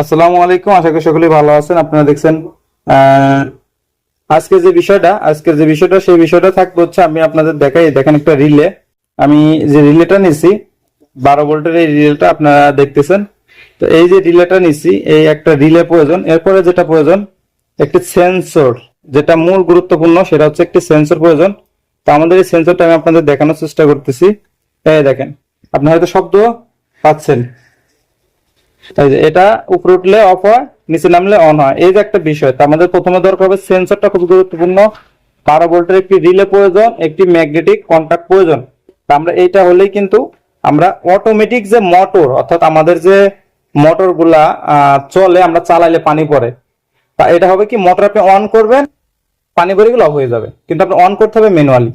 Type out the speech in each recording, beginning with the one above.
আসসালামু আলাইকুম, আশা করি সকলেই ভালো আছেন। আপনারা দেখছেন আজকে যে বিষয়টা, আজকের যে বিষয়টা, সেই বিষয়টা থাকবে হচ্ছে আমি আপনাদের দেখাই। দেখেন একটা রিলে। আমি যে রিলেটা নিছি, বারো ভোল্টের এই রিলেটা আপনারা দেখতেছেন। তো এই যে রিলেটা নিছি, এই একটা রিলে প্রয়োজন। এরপরে যেটা প্রয়োজন, একটি সেন্সর। যেটা মূল গুরুত্বপূর্ণ, সেটা হচ্ছে একটি সেন্সর প্রয়োজন। তো আমাদের এই সেন্সরটা আমি আপনাদের দেখানোর চেষ্টা করতেছি। এই দেখেন, আপনি হয়তো শব্দ পাচ্ছেন। এটা উপরে উঠলে অফ হয় নিচে নামলে অন হয়। এই যে একটা বিষয় তো আমাদের প্রথমে দরকার হবে সেন্সরটা খুব গুরুত্বপূর্ণ। বারো ভোল্টের একটি রিলে প্রয়োজন একটি ম্যাগনেটিক কন্ট্যাক্ট প্রয়োজন। আমরা এইটা হলেই কিন্তু আমরা অটোমেটিক যে মোটর অর্থাৎ আমাদের যে মোটরগুলা আহ, চলে আমরা চালাইলে পানি পড়ে। তা এটা হবে কি মোটর আপনি অন করবেন পানি পড়ে গেলে অফ হয়ে যাবে। কিন্তু আপনি অন করতে হবে ম্যানুয়ালি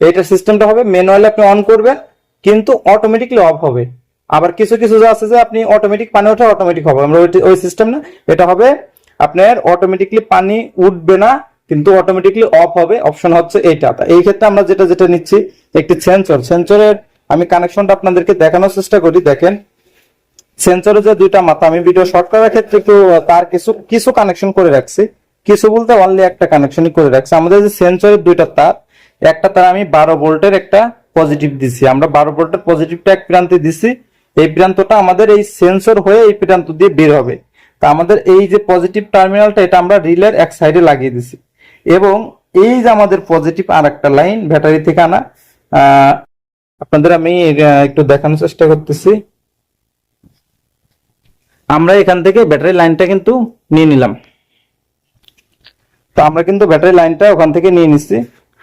এইটা সিস্টেমটা হবে ম্যানুয়ালি আপনি অন করবেন কিন্তু অটোমেটিকলি অফ হবে। আবার কিছু কিছু যা আছে যে আপনি অটোমেটিক পানি ওঠে অটোমেটিক হবে। আমরা ওই- সিস্টেম না। এটা হবে আপনার অটোমেটিকলি পানি উঠবে না, কিন্তু অটোমেটিকলি অফ হবে। অপশন হচ্ছে এইটা। এই ক্ষেত্রে আমরা যেটা যেটা নিচ্ছি, একটি সেন্সর সেন্সরের আমি কানেকশনটা আপনাদেরকে দেখানোর চেষ্টা করি। দেখেন সেন্সরের যে দুইটা মাথা, আমি ভিডিও শর্ট করার ক্ষেত্রে একটু তার কিছু কিছু কানেকশন করে রাখছি। কিছু বলতে অনলি একটা কানেকশনই করে রাখছি। আমাদের যে সেন্সরের দুইটা তার, একটা তার আমি বারো ভোল্টের একটা পজিটিভ দিছি। আমরা বারো ভোল্টের পজিটিভটা এক প্রান্তে দিছি। এই প্রান্তটা আমাদের এই সেন্সর হয়ে এই প্রান্ত দিয়ে বের হবে। তা আমাদের এই যে পজিটিভ টার্মিনালটা এটা আমরা রিলের এক সাইডে লাগিয়ে দিছি। এবং এই যে আমাদের পজিটিভ আর একটা লাইন ব্যাটারি থেকে আনা আপনাদের আমি একটু দেখানোর চেষ্টা করতেছি। আমরা এখান থেকে ব্যাটারি লাইনটা কিন্তু নিয়ে নিলাম। তো আমরা কিন্তু ব্যাটারি লাইনটা ওখান থেকে নিয়ে নিচ্ছি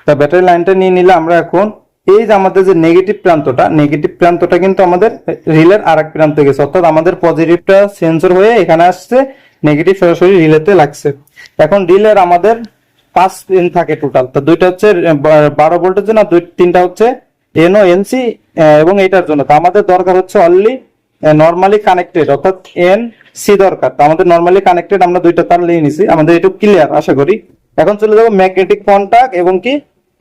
তা ব্যাটারি লাইনটা নিয়ে নিলে আমরা এখন এই যে আমাদের যে নেগেটিভ প্রান্তটা নেগেটিভ প্রান্তটা কিন্তু আমাদের রিলের আর এক প্রান্তে গেছে। অর্থাৎ আমাদের পজিটিভটা সেন্সর হয়ে এখানে আসছে নেগেটিভ সরাসরি রিলেতে লাগছে। এখন রিলের আমাদের পাঁচ পিন থাকে টোটাল তো দুইটা হচ্ছে বারো ভোল্টের জন্য দুই, তিনটা হচ্ছে এনও এনসি এবং এটার জন্য। তো আমাদের দরকার হচ্ছে অনলি নর্মালি কানেক্টেড অর্থাৎ এন সি দরকার। তো আমাদের নর্মালি কানেক্টেড আমরা দুইটা তার নিয়ে নিছি। আমাদের একটু ক্লিয়ার আশা করি। এখন চলে যাব ম্যাগনেটিক কন্টাক্ট এবং কি?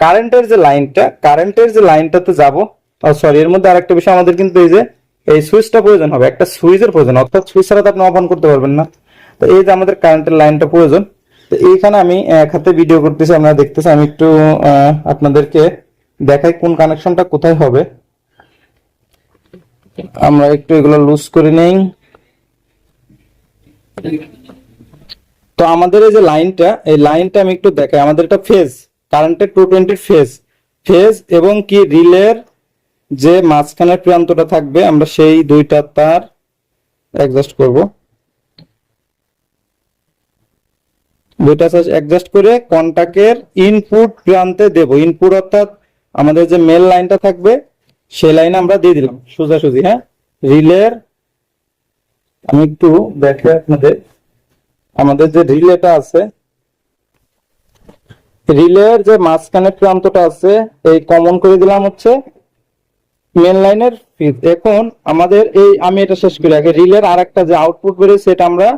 কারেন্টের যে লাইনটা, কারেন্টের যে লাইনটাতে যাব সরি এর মধ্যে আরেকটা বিষয় আমাদের কিন্তু এই যে, এই সুইচটা প্রয়োজন হবে, একটা সুইচের প্রয়োজন, অর্থাৎ সুইচ ছাড়া তো আপনি অফ অন করতে পারবেন না। তো এই যে আমাদের কারেন্টের লাইনটা প্রয়োজন, তো এইখানে আমি এক হাতে ভিডিও করতেছি, আপনারা দেখতেছি আমি একটু আপনাদেরকে দেখাই কোন কানেকশনটা কোথায় হবে। আমরা একটু এগুলো লুজ করে নেই। তো আমাদের এই যে লাইনটা, এই লাইনটা আমি একটু দেখাই, আমাদের এটা ফেজ কারেন্টের টু টোয়েন্টির ফেজ ফেজ এবং কি রিলের যে মাঝখানের প্রান্তটা থাকবে, আমরা সেই দুইটা তার অ্যাডজাস্ট করব। দুইটা অ্যাডজাস্ট করে কন্টাক্টের ইনপুট প্রান্তে দেব। ইনপুট অর্থাৎ আমাদের যে মেল লাইনটা থাকবে, সেই লাইন আমরা দিয়ে দিলাম। সোজাসুজি হ্যাঁ? রিলের, আমি একটু দেখে আপনাদের, আমাদের যে রিলেটা আছে রিলের যে মাঝখানে প্রান্তটা আছে, এই কমন করে দিলাম হচ্ছে মেন লাইনের ফিজ এখন আমাদের এই, আমি এটা শেষ করি আগে। রিলের আর একটা যে আউটপুট বেরোয়, সেটা আমরা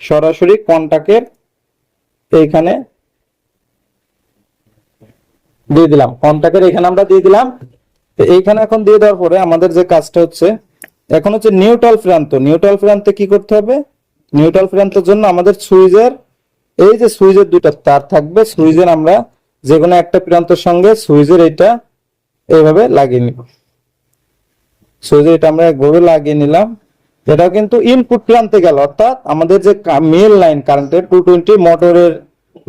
সরাসরি কন্টাক্টের এইখানে দিয়ে দিলাম। কন্টাক্টের এখানে আমরা দিয়ে দিলাম। এইখানে এখন দিয়ে দেওয়ার পরে আমাদের যে কাজটা হচ্ছে, এখন হচ্ছে নিউট্রাল প্রান্ত। নিউট্রাল প্রান্তে কি করতে হবে? নিউট্রাল প্রান্তের জন্য আমাদের সুইচের এই যে সুইচের দুইটা তার থাকবে, সুইচের আমরা যে কোনো একটা প্রান্তের সঙ্গে সুইচের এটা এইভাবে লাগিয়ে নিব। সুইচের এটা আমরা একভাবে লাগিয়ে নিলাম। এটাও কিন্তু ইনপুট প্রান্তে গেল, অর্থাৎ আমাদের যে মেল লাইন কারেন্টের টু টোয়েন্টি মোটরের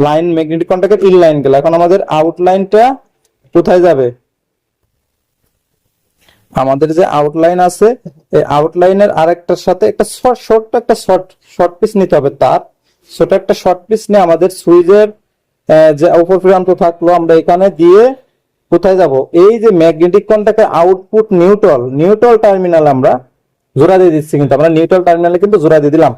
লাইন ম্যাগনেটিক কন্ট্যাক্টের ইন লাইন গেল। এখন আমাদের আউট লাইনটা কোথায় যাবে? আমাদের যে আউটলাইন আছে, এই আউটলাইনের আরেকটার সাথে একটা শর্ট শর্ট একটা শর্ট শর্ট পিস নিতে হবে তার। ছোট একটা শর্ট পিস নিয়ে আমাদের সুইচের যে উপর প্রান্ত থাকল, আমরা এখানে দিয়ে কোথায় যাব? এই যে ম্যাগনেটিক কন্ট্যাক্টের আউটপুট নিউট্রাল নিউট্রাল টার্মিনাল আমরা জোড়া দিয়ে দিচ্ছি কিন্তু, আমরা নিউট্রাল টার্মিনালে কিন্তু জোড়া দিয়ে দিলাম।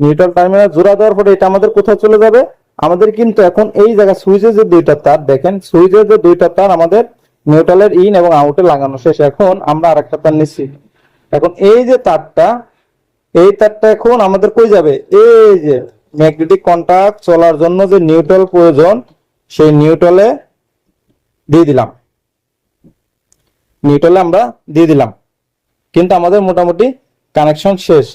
নিউট্রাল টার্মিনাল জোড়া দেওয়ার পরে এটা আমাদের কোথায় চলে যাবে? আমাদের কিন্তু এখন এই জায়গা সুইচের যে দুইটা তার, দেখেন সুইচের যে দুইটা তার আমাদের নিউট্রালের ইন এবং আউটে লাগানো শেষ। এখন আমরা আরেকটা তার নিচ্ছি। এখন এই যে তারটা, এই তারটা এখন আমাদের কই যাবে? এই যে ম্যাগনেটিক কন্টাক্ট চলার জন্য যে নিউট্রাল প্রয়োজন, সেই নিউট্রালে দিয়ে দিলাম। নিউট্রালে আমরা দিয়ে দিলাম। কিন্তু আমাদের মোটামুটি কানেকশন শেষ।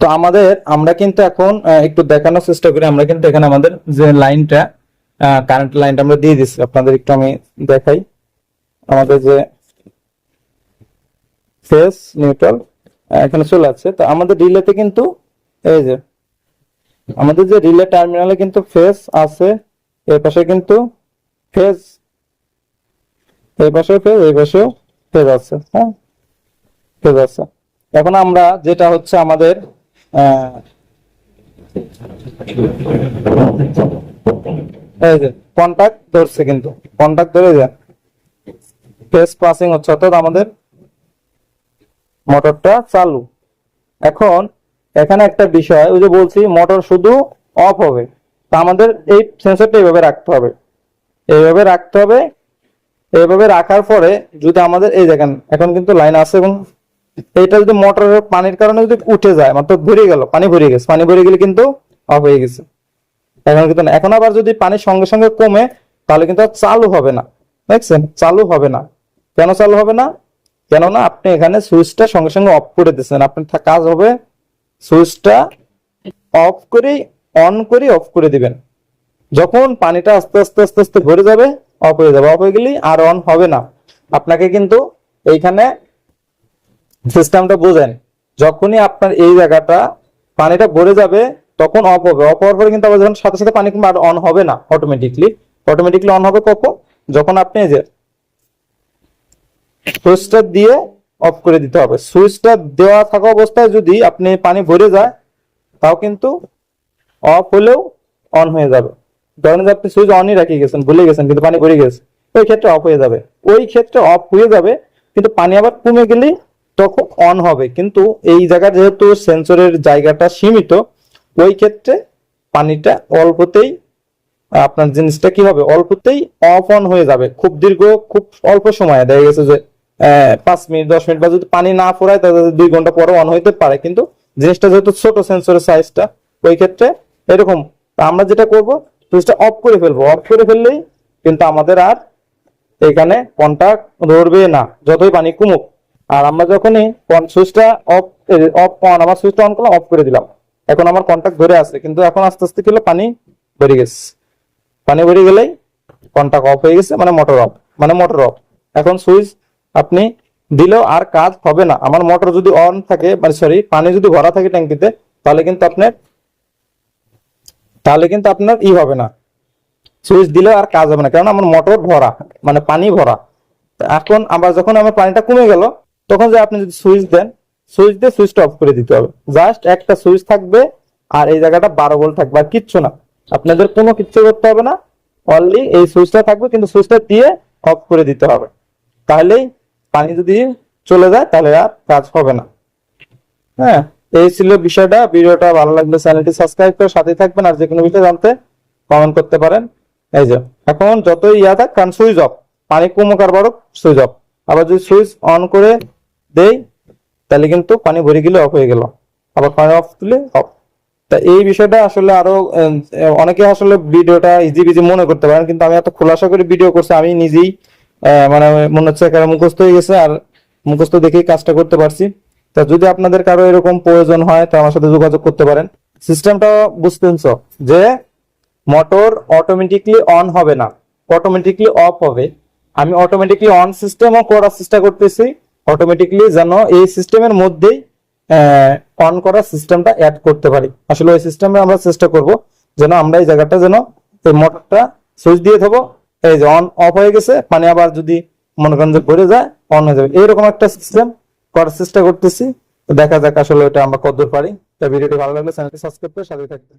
তো আমাদের, আমরা কিন্তু এখন একটু দেখানোর চেষ্টা করি। আমরা কিন্তু এখানে আমাদের যে লাইনটা কারেন্ট লাইনটা আমরা দিয়ে দিচ্ছি আপনাদের একটু আমি দেখাই। আমাদের যে ফেস নিউট্রাল এখানে চলে আসছে। তো আমাদের রিলেতে কিন্তু এই যে, আমাদের যে রিলে টার্মিনালে কিন্তু ফেস আছে এর পাশে কিন্তু ফেজ এই পাশেও ফেজ এই পাশেও ফেজ আছে হ্যাঁ? ফেজ আছে। এখন আমরা যেটা হচ্ছে আমাদের এই যে কন্টাক্ট ধরছে কিন্তু। কন্টাক্ট ধরে যায় ফেস পাসিং হচ্ছে, অর্থাৎ আমাদের মোটরটা চালু। এখন এখানে একটা বিষয়, ওই যে বলছি, মোটর শুধু অফ হবে। তা আমাদের এই সেন্সরটা এইভাবে রাখতে হবে। এইভাবে রাখতে হবে। এইভাবে রাখার পরে যদি আমাদের, এই দেখেন, এখন কিন্তু লাইন আছে এবং এইটা যদি মোটরের পানির কারণে যদি উঠে যায় মাত্র ভরে গেল, পানি ভরে গেছে। পানি ভরে গেলে কিন্তু অফ হয়ে গেছে। এখন কিন্তু এখন আবার যদি পানি সঙ্গে সঙ্গে কমে, তাহলে কিন্তু চালু হবে না। দেখছেন? চালু হবে না। কেন চালু হবে না? কেননা আপনি এখানে সুইচটা সঙ্গে সঙ্গে অফ করে দিচ্ছেন আপনার কাজ হবে সুইচটা অফ করে অন করে অফ করে দিবেন। যখন পানিটা আস্তে আস্তে আস্তে আস্তে ভরে যাবে অফ হয়ে যাবে। অফ হয়ে গেলে আর অন হবে না। আপনাকে কিন্তু এইখানে সিস্টেমটা বোঝেন যখনই আপনার এই জায়গাটা পানিটা ভরে যাবে, তখন অফ হবে। অফ হওয়ার পরে কিন্তু আবার যখন সাথে সাথে পানি কিন্তু আর অন হবে না অটোমেটিকলি অটোমেটিকলি অন হবে কখন? যখন আপনি যে সুইচটা দিয়ে অফ করে দিতে হবে। সুইচটা দেওয়া থাকা অবস্থায় যদি আপনি পানি ভরে যায়, তাও কিন্তু অফ হলেও অন হয়ে যাবে। ধরেন আপনি সুইচ অনই রাখিয়ে গেছেন, ভুলে গেছেন, কিন্তু পানি ভরে গেছে, ওই ক্ষেত্রে অফ হয়ে যাবে। ওই ক্ষেত্রে অফ হয়ে যাবে, কিন্তু পানি আবার কমে গেলে তখন অন হবে। কিন্তু এই জায়গা যেহেতু সেন্সরের জায়গাটা সীমিত, ওই ক্ষেত্রে পানিটা অল্পতেই, আপনার জিনিসটা কি হবে? অল্পতেই অফ অন হয়ে যাবে। খুব দীর্ঘ, খুব অল্প সময়ে। দেখা গেছে যে পাঁচ মিনিট, দশ মিনিট বা যদি পানি না ফোরায়, তাহলে দুই ঘণ্টা পরে অন হইতে পারে। কিন্তু জিনিসটা যেহেতু ছোট সেন্সরের সাইজটা ওই ক্ষেত্রে এরকম। আমরা যেটা করব সুইচটা অফ করে ফেলব। অফ করে ফেললেই কিন্তু আমাদের আর এখানে কন্টাক্ট ধরবে না, যতই পানি কমুক। আর আমরা যখনই সুইচটা অফ অফ অন আমার সুইচটা অন করলাম অফ করে দিলাম। এখন আমার কন্টাক্ট ধরে আছে, কিন্তু এখন আস্তে আস্তে কি হলো, পানি বেড়ে গেছে। পানি বেড়ে গেলেই কন্টাক্ট অফ হয়ে গেছে মানে মোটর অফ মানে মোটর অফ এখন সুইচ আপনি দিলেও আর কাজ হবে না। আমার মোটর যদি অন থাকে মানে সরি পানি যদি ভরা থাকে ট্যাঙ্কিতে, তাহলে কিন্তু আপনার, তাহলে কিন্তু আপনার ই হবে না। সুইচ দিলেও আর কাজ হবে না কারণ আমার মোটর ভরা মানে পানি ভরা। এখন আবার যখন আমার পানিটা কমে গেল, তখন যে আপনি যদি সুইচ দেন, সুইচ দিয়ে সুইচটা অফ করে দিতে হবে। জাস্ট একটা সুইচ থাকবে, আর এই জায়গাটা বারো ভোল্ট থাকবে, আর কিচ্ছু না। আপনাদের কোনো কিচ্ছু করতে হবে না। অনলি এই সুইচটা থাকবে, কিন্তু সুইচটা দিয়ে অফ করে দিতে হবে। তাহলেই পানি যদি চলে যায়, তাহলে আর কাজ হবে না। হ্যাঁ এই ছিল বিষয়টা। ভিডিওটা ভালো লাগলে চ্যানেলটি সাবস্ক্রাইব করে সাথে থাকবেন আর যে কোনো বিষয় জানতে কমেন্ট করতে পারেন। এই যে, এখন যতই ইয়া থাক, কারণ সুইচ অফ। পানি কমুক আর বাড়ুক, সুইচ অফ। আবার যদি সুইচ অন করে দেই, তাহলে কিন্তু পানি ভরে গেলে অফ হয়ে গেল। আবার পানি অফ দিলে অফ। তা এই বিষয়টা আসলে আরও অনেকে আসলে ভিডিওটা ইজি বিজি মনে করতে পারেন, কিন্তু আমি এত খোলাসা করে ভিডিও করছি, আমি নিজেই মানে মনে হচ্ছে একেবারে মুখস্থ হয়ে গেছে আর মুখস্থ দেখেই কাজটা করতে পারছি। তা যদি আপনাদের কারও এরকম প্রয়োজন হয়, তা আমার সাথে যোগাযোগ করতে পারেন। সিস্টেমটা বুঝতেছ যে মোটর অটোমেটিকলি অন হবে না অটোমেটিকলি অফ হবে। আমি অটোমেটিকলি অন সিস্টেমও করার চেষ্টা করতেছি অটোমেটিকলি যেন এই সিস্টেমের মধ্যেই অন করার সিস্টেমটা অ্যাড করতে পারি। আসলে ওই সিস্টেমে আমরা চেষ্টা করব যেন আমরা এই জায়গাটা যেন মোটরটা সুইচ দিয়ে দেবো এই যে অন অফ হয়ে গেছে, পানি আবার যদি মনে করেন যে ভরে যায় অন হয়ে যাবে। এইরকম একটা সিস্টেম করার চেষ্টা করতেছি। দেখা যাক আসলে ওটা আমরা কতদূর পারি। তা ভিডিওটি ভালো লাগলে চ্যানেলটি সাবস্ক্রাইব করে সাথে থাকবেন।